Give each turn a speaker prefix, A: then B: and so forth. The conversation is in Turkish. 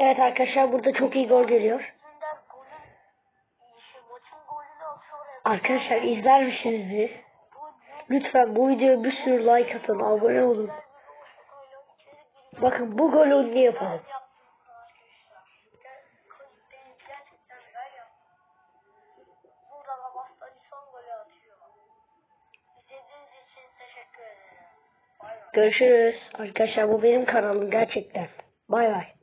A: Evet arkadaşlar burada çok iyi gol geliyor. Arkadaşlar izler misiniz? Lütfen bu videoya bir sürü like atın, abone olun. Bakın bu golü ünlü yapalım. Görüşürüz. Arkadaşlar bu benim kanalım gerçekten. Bay bay.